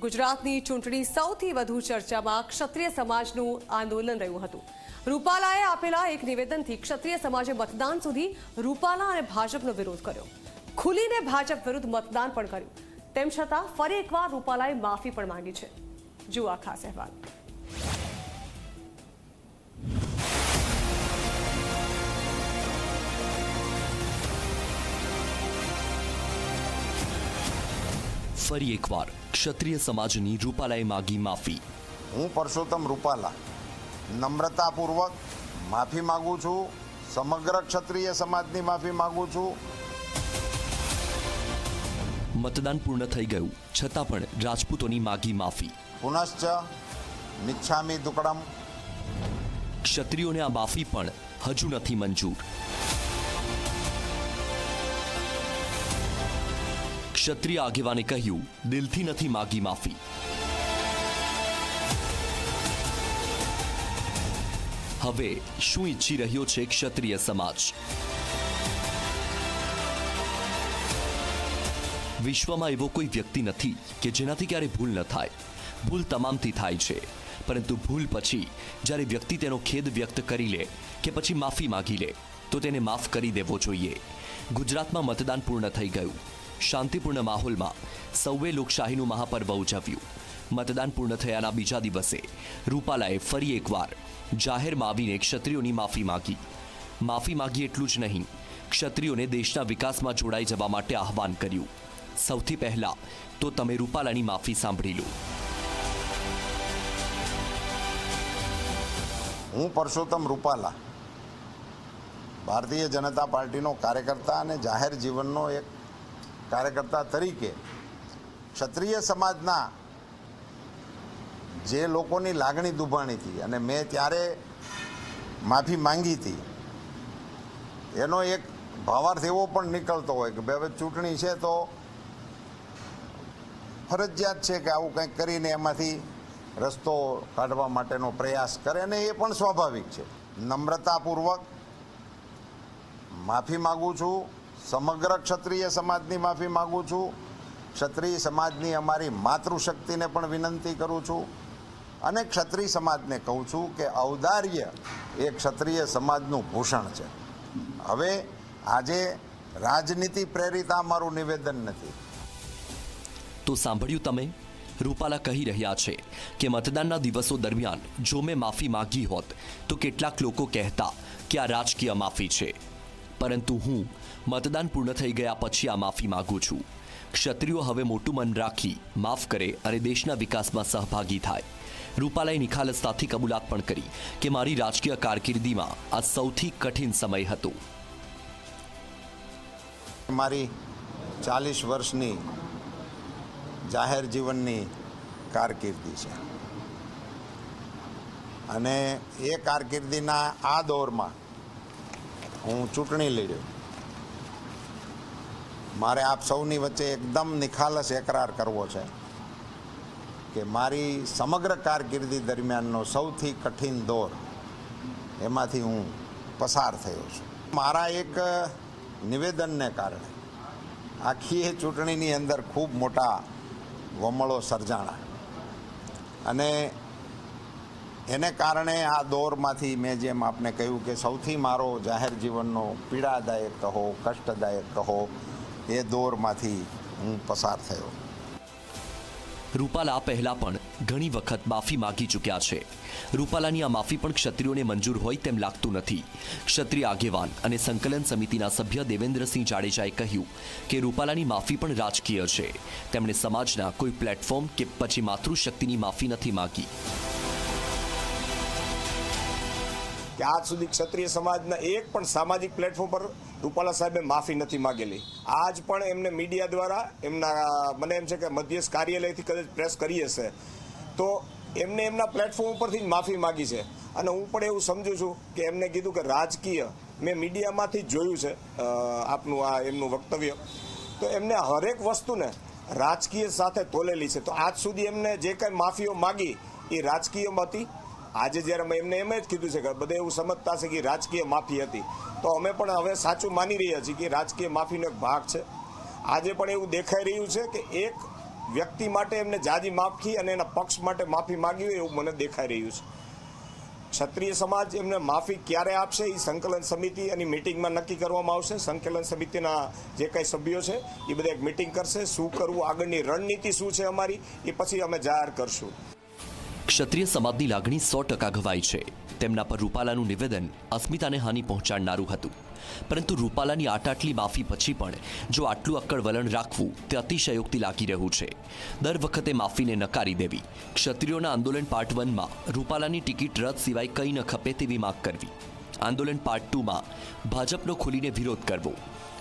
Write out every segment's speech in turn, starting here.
ગુજરાતની ચૂંટણી સૌથી વધુ ચર્ચામાં ક્ષત્રિય સમાજનું આંદોલન રહ્યું હતું. રૂપાલાએ આપેલા એક નિવેદનથી ક્ષત્રિય સમાજે મતદાન સુધી રૂપાલા અને ભાજપનો વિરોધ કર્યો. ખુલીને ભાજપ વિરુદ્ધ મતદાન પણ કર્યું. તેમ છતાં ફરી એકવાર રૂપાલાએ માફી પણ માંગી છે. જુઓ આ ખાસ અહેવાલ. ફરી એકવાર. ક્ષત્રિય સમાજની રૂપાલાએ માગી માફી. હું પરસોત્તમ રૂપાલા. નમ્રતાપૂર્વક માફી માગું છું. સમગ્ર ક્ષત્રિય સમાજની માફી માગું છું. મતદાન પૂર્ણ થઈ ગયું. છતાં પણ રાજપૂતોની માગી માફી. પુનશ્ચ મિચ્છામી દુકડમ. ક્ષત્રિયોને આ માફી પણ હજુ નથી મંજૂર. ક્ષત્રિય આગેવાને કહ્યું, દિલથી નથી માગી માફી. હવે શું ઈચ્છી રહ્યો છે ક્ષત્રિય સમાજ? વિશ્વમાં એવો કોઈ વ્યક્તિ નથી કે જેનાથી ક્યારે ભૂલ ન થાય. ભૂલ તમામથી થાય છે. પરંતુ ભૂલ પછી, જ્યારે વ્યક્તિ તેનો ખેદ વ્યક્ત કરી લે કે પછી માફી માગી લે, તો તેને માફ કરી દેવો જોઈએ. ગુજરાતમાં મતદાન પૂર્ણ થઈ ગયું. શાંતિપૂર્ણ માહોલમાં સૌએ લોકશાહીનું મહાપર્વ ઉજવ્યું. મતદાન પૂર્ણ થયાના બીજા દિવસે રૂપાલાએ ફરી એકવાર જાહેરમાં આવીને ક્ષત્રિયોની માફી માગી. માફી માગી એટલું જ નહીં, ક્ષત્રિયોને દેશના વિકાસમાં જોડાઈ જવા માટે આહવાન કર્યું. સૌથી પહેલા તો તમે રૂપાલાની માફી સાંભળી લો. હું પરસોત્તમ રૂપાલા, ભારતીય જનતા પાર્ટીનો કાર્યકર્તા અને જાહેર જીવનનો એક કાર્યકર્તા તરીકે ક્ષત્રિય સમાજના જે લોકોની લાગણી દુભાણી હતી અને મેં ત્યારે માફી માંગી હતી, એનો એક ભાવાર્થ એવો પણ નીકળતો હોય કે ભાઈ ચૂંટણી છે તો ફરજિયાત છે કે આવું કંઈક કરીને એમાંથી રસ્તો કાઢવા માટેનો પ્રયાસ કરે. અને એ પણ સ્વાભાવિક છે. નમ્રતાપૂર્વક માફી માગું છું. સમગ્ર ક્ષત્રિય સમાજની માફી માગું છું. ક્ષત્રિય સમાજની અમારી માતૃશક્તિને પણ વિનંતી કરું છું. અને ક્ષત્રિય સમાજને કહું છું કે ઔદાર્ય એ ક્ષત્રિય સમાજનું ભૂષણ છે. હવે આજે રાજનીતિ પ્રેરિત આ મારું નિવેદન નથી. તો સાંભળ્યું તમે? રૂપાલા કહી રહ્યા છે કે મતદાનના દિવસો દરમિયાન જો મેં માફી માંગી હોત તો કેટલાક લોકો કહેતા કે આ રાજકીય માફી છે. પરંતુ હું મતદાન પૂર્ણ થઈ ગયા પછી આ માફી માગું છું. ક્ષત્રિયો હવે મોટું મન રાખી માફ કરે અને દેશના વિકાસમાં સહભાગી થાય. રૂપાલાએ નિખાલસતાથી કબૂલાત પણ કરી કે મારી રાજકીય કારકિર્દીમાં આ સૌથી કઠિન સમય હતો. મારી ચાલીસ વર્ષની જાહેર જીવનની કારકિર્દી છે. અને એ કારકિર્દીના આ દોરમાં હું ચૂંટણી લડ્યો મારે આપ સૌની વચ્ચે એકદમ નિખાલસ એકરાર કરવો છે કે મારી સમગ્ર કારકિર્દી દરમિયાનનો સૌથી કઠિન દોર એમાંથી હું પસાર થયો છું. મારા એક નિવેદનને કારણે આખી એ ચૂંટણીની અંદર ખૂબ મોટા વમળો સર્જાણા. અને એને કારણે આ દોરમાંથી મેં જેમ આપને કહ્યું કે સૌથી મારો જાહેર જીવનનો પીડાદાયક કહો, કષ્ટદાયક કહો, એ દોરમાંથી હું પસાર થયો. રૂપાલા પહેલા પણ ઘણી વખત માફી માગી ચૂક્યા છે. રૂપાલાની આ માફી પણ ક્ષત્રિયોને મંજૂર હોય તેમ લાગતું નથી. ક્ષત્રિય આગેવાન અને સંકલન સમિતિના સભ્ય દેવેન્દ્રસિંહ જાડેજાએ કહ્યું કે રૂપાલાની માફી પણ રાજકીય છે. તેમણે સમાજના કોઈ પ્લેટફોર્મ કે પછી માતૃશક્તિની માફી નથી માગી. કે આજ સુધી ક્ષત્રિય સમાજના એક પણ સામાજિક પ્લેટફોર્મ પર રૂપાલા સાહેબે માફી નથી માગેલી. આજ પણ એમને મીડિયા દ્વારા એમના, મને એમ છે કે મધ્યસ્થ કાર્યાલયથી કદાચ પ્રેસ કરી હશે. તો એમને એમના પ્લેટફોર્મ ઉપરથી જ માફી માગી છે. અને હું પણ એવું સમજુ છું કે એમને કીધું કે રાજકીય મેં મીડિયામાંથી જ જોયું છે આપનું આ એમનું વક્તવ્ય. તો એમને હરેક વસ્તુને રાજકીય સાથે તોલેલી છે. તો આજ સુધી એમને જે કંઈ માફીઓ માગી એ રાજકીયમાં હતી આજે જ્યારે મેં એમને એમ જ કીધું છે કે બધે એવું સમજતા છે કે રાજકીય માફી હતી. તો અમે પણ હવે સાચું માની રહ્યા છીએ કે રાજકીય માફીનો એક ભાગ છે. આજે પણ એવું દેખાઈ રહ્યું છે કે એક વ્યક્તિ માટે એમને જાજી માફી અને એના પક્ષ માટે માફી માગી એવું મને દેખાઈ રહ્યું છે. ક્ષત્રિય સમાજ એમને માફી ક્યારે આપશે એ સંકલન સમિતિ અને મિટિંગમાં નક્કી કરવામાં આવશે. સંકલન સમિતિના જે કાંઈ સભ્યો છે એ બધા એક મિટિંગ કરશે. શું કરવું? આગળની રણનીતિ શું છે અમારી? એ પછી અમે જાહેર કરશું. ક્ષત્રિય સમાજની લાગણી સો ટકા ઘવાઈ છે. તેમના પર રૂપાલાનું નિવેદન અસ્મિતાને હાનિ પહોંચાડનારું હતું. પરંતુ રૂપાલાની આટાટલી માફી પછી પણ જો આટલું અક્કડ વલણ રાખવું તે અતિશયોક્તિ લાગી રહ્યું છે. દર વખતે માફીને નકારી દેવી. ક્ષત્રિયોના આંદોલન પાર્ટ વનમાં રૂપાલાની ટિકિટ રદ સિવાય કંઈ ન ખપે તેવી માગ કરવી. આંદોલન પાર્ટ ટુમાં ભાજપનો ખુલીને વિરોધ કરવો.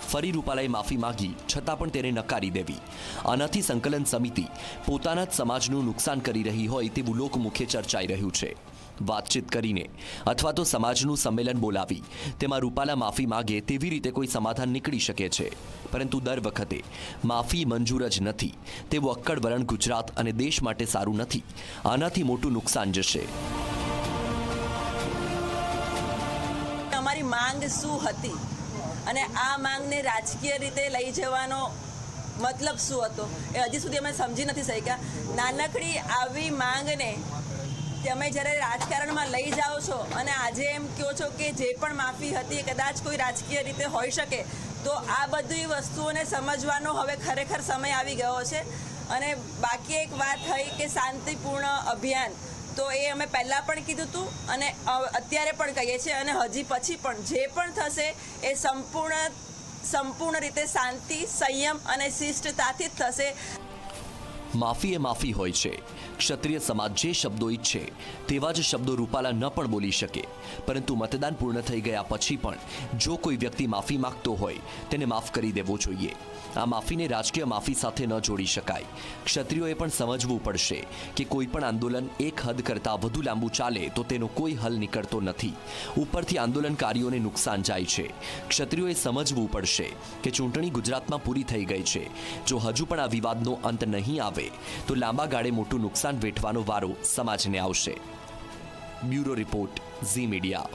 ફરી રૂપાલાએ માફી માગી, છતાં પણ તેને નકારી દેવી. આનાથી સંકલન સમિતિ પોતાના જ સમાજનું નુકસાન કરી રહી હોય તેવું લોકમુખે ચર્ચાઈ રહ્યું છે. વાતચીત કરીને અથવા તો સમાજનું સંમેલન બોલાવી તેમાં રૂપાલા માફી માગે તેવી રીતે કોઈ સમાધાન નીકળી શકે છે. પરંતુ દર વખતે માફી મંજૂર જ નથી. તેવું અક્કડ વલણ ગુજરાત અને દેશ માટે સારું નથી. આનાથી મોટું નુકસાન જશે. અમારી માંગ શું હતી? અને આ માંગને રાજકીય રીતે લઈ જવાનો મતલબ શું હતો? એ હજી સુધી અમે સમજી નથી શક્યા. નાનકડી આવી માંગને તમે જ્યારે રાજકારણમાં લઈ જાઓ છો અને આજે એમ કહો છો કે જે પણ માફી હતી એ કદાચ કોઈ રાજકીય રીતે હોઈ શકે, તો આ બધી વસ્તુઓને સમજવાનો હવે ખરેખર સમય આવી ગયો છે. અને બાકી એક વાત થઈ કે શાંતિપૂર્ણ અભિયાન. તો એ અમે પહેલાં પણ કીધું હતું અને અત્યારે પણ કહીએ છીએ અને હજી પછી પણ જે પણ થશે એ સંપૂર્ણ સંપૂર્ણ રીતે શાંતિ, સંયમ અને શિષ્ટતાથી જ થશે. માફી એ માફી હોય છે. ક્ષત્રિય સમાજ જે શબ્દો ઈચ્છે, તેવા જ શબ્દો રૂપાલા ન પણ બોલી શકે. પરંતુ મતદાન પૂર્ણ થઈ ગયા પછી પણ જો કોઈ વ્યક્તિ માફી માંગતો હોય, તેને માફ કરી દેવો જોઈએ. આ માફીને રાજકીય માફી સાથે ન જોડી શકાય. ક્ષત્રિયોએ પણ સમજવું પડશે કે કોઈ પણ આંદોલન એક હદ કરતાં વધુ લાંબુ ચાલે તો તેનો કોઈ હલ નીકળતો નથી. ઉપરથી આંદોલનકારીઓને નુકસાન જાય છે. ક્ષત્રિયોએ સમજવું પડશે કે ચૂંટણી ગુજરાતમાં પૂરી થઈ ગઈ છે. જો હજુ પણ આ વિવાદનો અંત નહીં આવે, તો લાંબા ગાળે મોટું નુકસાન વેઠવાનો વારો સમાજને આવશે. Bureau report Zee media.